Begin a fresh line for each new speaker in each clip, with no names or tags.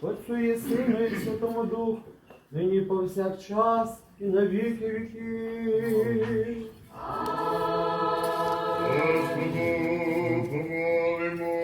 Отцю і Сину, і Святому Духу, нині повсякчас і на віки.
Господу помолимось.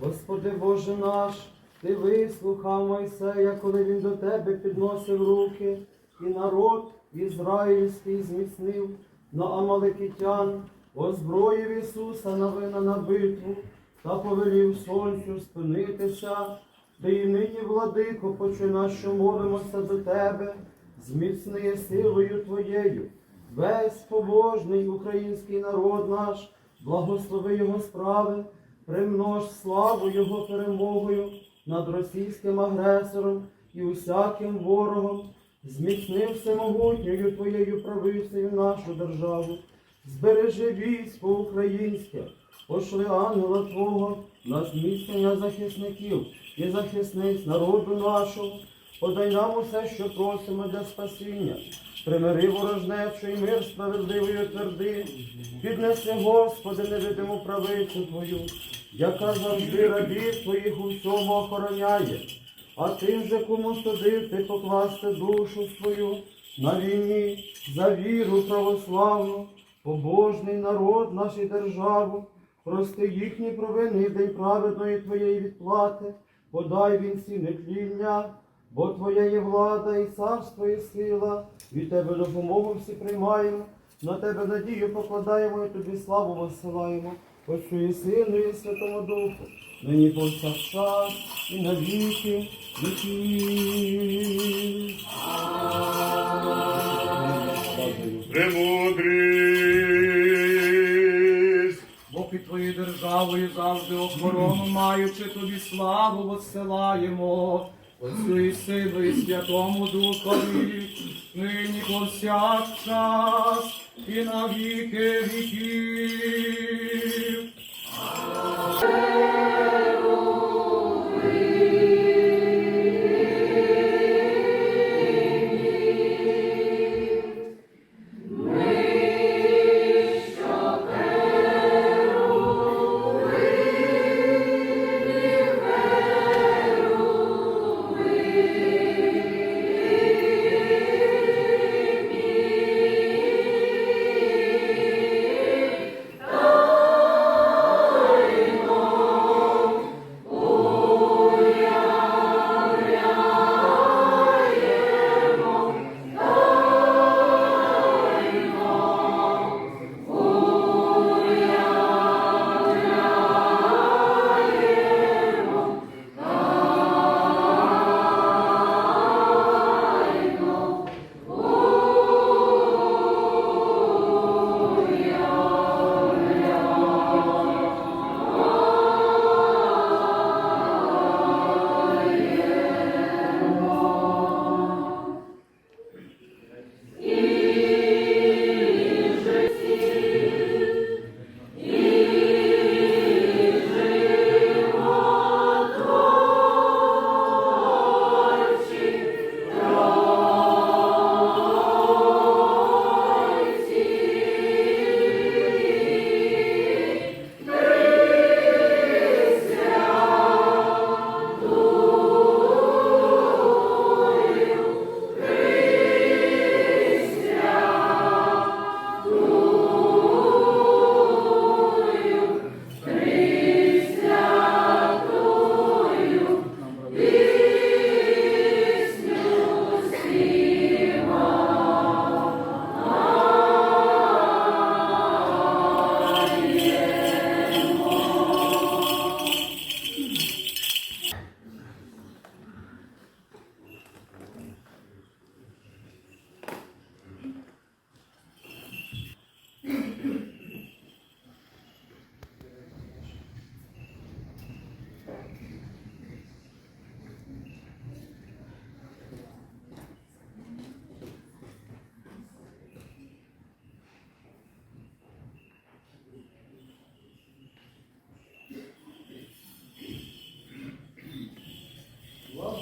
Господи Боже наш, Ти вислухав Мойсея, коли він до Тебе підносив руки, і народ ізраїльський зміцнив на Амаликитян, озброїв Ісуса на вина на битву та повелів сонцю спинитися. Ти і нині, владико, почина, що молимося до Тебе, зміцни силою Твоєю. Весь побожний український народ наш, благослови його справи, примнож славу Його перемогою над російським агресором і усяким ворогом, зміцни всемогутньою Твоєю правицею нашу державу, збережи військо українське, пошли ангела Твого на зміцнення захисників і захисниць народу нашого, подай нам усе, що просимо для спасіння. Примири ворожнечу і мир справедливою тверди, піднеси, Господи, невидиму правицю Твою, яка завжди рабів Твоїх у всьому охороняє. А тим же, кому судив, ти покласти душу свою на війні за віру православну, побожний народ наш і державу, прости їхні провини день праведної Твоєї відплати, подай вінці нетління, бо Твоя є влада і царство, і сила, від Тебе допомогу всі приймаємо, на Тебе надію покладаємо і Тобі славу висилаємо. Отцю і Сину, і Святому Духу, нині повсякчас і на віки
державою завжди охорону маючи, тобі славу воссилаємо, Отцю і Сину, і Святому Духові, нині повсякчас і на віки віків.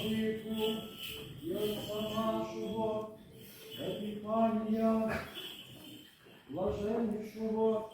житу, і Отця нашого, запікання блаженнішого.